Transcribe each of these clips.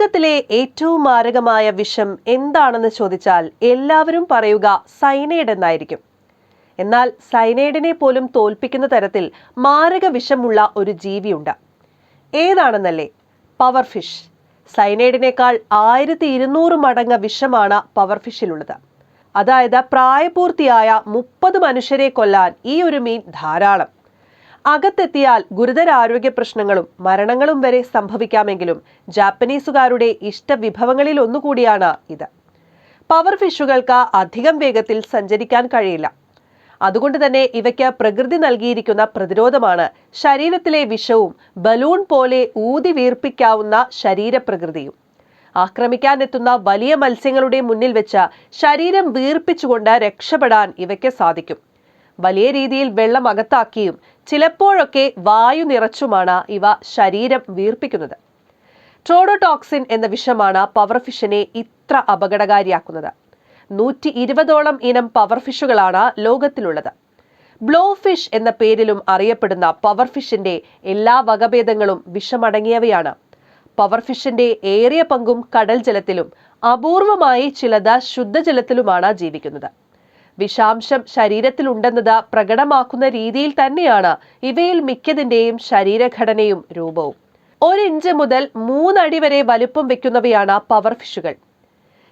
ലോകത്തിലെ ഏറ്റവും മാരകമായ വിഷം എന്താണെന്ന് ചോദിച്ചാൽ എല്ലാവരും പറയുക സൈനൈഡ് എന്നായിരിക്കും എന്നാൽ സൈനൈഡിനെ പോലും തോൽപ്പിക്കുന്ന തരത്തിൽ മാരക വിഷമുള്ള ഒരു ജീവിയുണ്ട്. ഏതാണെന്നല്ലേ? Power fish. സൈനൈഡിനേക്കാൾ ആയിരത്തി ഇരുന്നൂറ് മടങ്ങ് വിഷമാണ് പവർ ഫിഷിലുള്ളത്. അതായത് പ്രായപൂർത്തിയായ മുപ്പത് മനുഷ്യരെ കൊല്ലാൻ ഈ ഒരു മീൻ ധാരാളം. അകത്തെത്തിയാൽ ഗുരുതര ആരോഗ്യ പ്രശ്നങ്ങളും മരണങ്ങളും വരെ സംഭവിക്കാമെങ്കിലും ജാപ്പനീസുകാരുടെ ഇഷ്ടവിഭവങ്ങളിൽ ഒന്നുകൂടിയാണ് ഇത്. പവർ ഫിഷുകൾക്ക് അധികം വേഗത്തിൽ സഞ്ചരിക്കാൻ കഴിയില്ല. അതുകൊണ്ട് തന്നെ ഇവയ്ക്ക് പ്രകൃതി നൽകിയിരിക്കുന്ന പ്രതിരോധമാണ് ശരീരത്തിലെ വിഷവും ബലൂൺ പോലെ ഊതി വീർപ്പിക്കാവുന്ന ശരീരപ്രകൃതിയും. ആക്രമിക്കാനെത്തുന്ന വലിയ മത്സ്യങ്ങളുടെ മുന്നിൽ വെച്ച് ശരീരം വീർപ്പിച്ചുകൊണ്ട് രക്ഷപ്പെടാൻ ഇവയ്ക്ക് സാധിക്കും. വലിയ രീതിയിൽ വെള്ളം അകത്താക്കിയും ചിലപ്പോഴൊക്കെ വായു നിറച്ചുമാണ് ഇവ ശരീരം വീർപ്പിക്കുന്നത്. ട്രോഡോടോക്സിൻ എന്ന വിഷമാണ് പവർഫിഷിനെ ഇത്ര അപകടകാരിയാക്കുന്നത്. നൂറ്റി ഇരുപതോളം ഇനം പവർഫിഷുകളാണ് ലോകത്തിലുള്ളത്. ബ്ലോ ഫിഷ് എന്ന പേരിലും അറിയപ്പെടുന്ന പവർഫിഷിന്റെ എല്ലാ വകഭേദങ്ങളും വിഷമടങ്ങിയവയാണ്. പവർഫിഷിന്റെ ഏറിയ പങ്കും കടൽ ജലത്തിലും അപൂർവമായി ചിലത് ശുദ്ധജലത്തിലുമാണ് ജീവിക്കുന്നത്. വിഷാംശം ശരീരത്തിലുണ്ടെന്നത് പ്രകടമാക്കുന്ന രീതിയിൽ തന്നെയാണ് ഇവയിൽ മിക്കതിന്റെയും ശരീരഘടനയും രൂപവും. ഒരിഞ്ച് മുതൽ മൂന്നടി വരെ വലുപ്പം വെക്കുന്നവയാണ് പവർ ഫിഷുകൾ.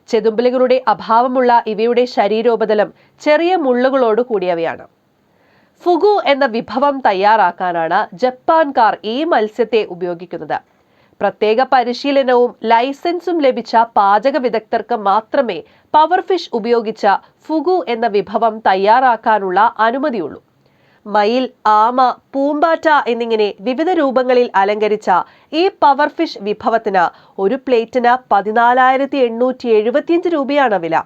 ചെതുമ്പലുകളുടെ അഭാവമുള്ള ഇവയുടെ ശരീരോപതലം ചെറിയ മുള്ളുകളോട് കൂടിയവയാണ്. ഫുഗു എന്ന വിഭവം തയ്യാറാക്കാനാണ് ജപ്പാൻകാർ ഈ മത്സ്യത്തെ ഉപയോഗിക്കുന്നത്. പ്രത്യേക പരിശീലനവും ലൈസൻസും ലഭിച്ച പാചക വിദഗ്ധർക്ക് മാത്രമേ പവർ ഫിഷ് ഉപയോഗിച്ച ഫുഗു എന്ന വിഭവം തയ്യാറാക്കാനുള്ള അനുമതിയുള്ളൂ. മയിൽ ആമ പൂമ്പാറ്റ എന്നിങ്ങനെ വിവിധ രൂപങ്ങളിൽ അലങ്കരിച്ച ഈ പവർ ഫിഷ് വിഭവത്തിന് ഒരു പ്ലേറ്റിന് പതിനാലായിരത്തി എണ്ണൂറ്റി എഴുപത്തിയഞ്ച് രൂപയാണ് വില.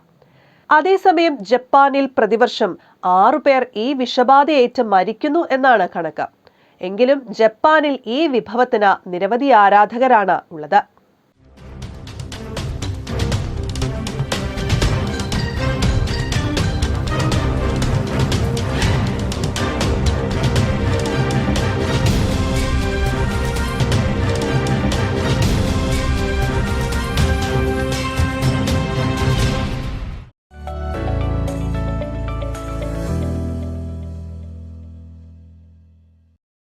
അതേസമയം ജപ്പാനിൽ പ്രതിവർഷം ആറുപേർ ഈ വിഷബാധയേറ്റ് മരിക്കുന്നു എന്നാണ് കണക്ക്. എങ്കിലും ജപ്പാനിൽ ഈ വിഭവത്തിന് നിരവധി ആരാധകരാണ് ഉള്ളത്.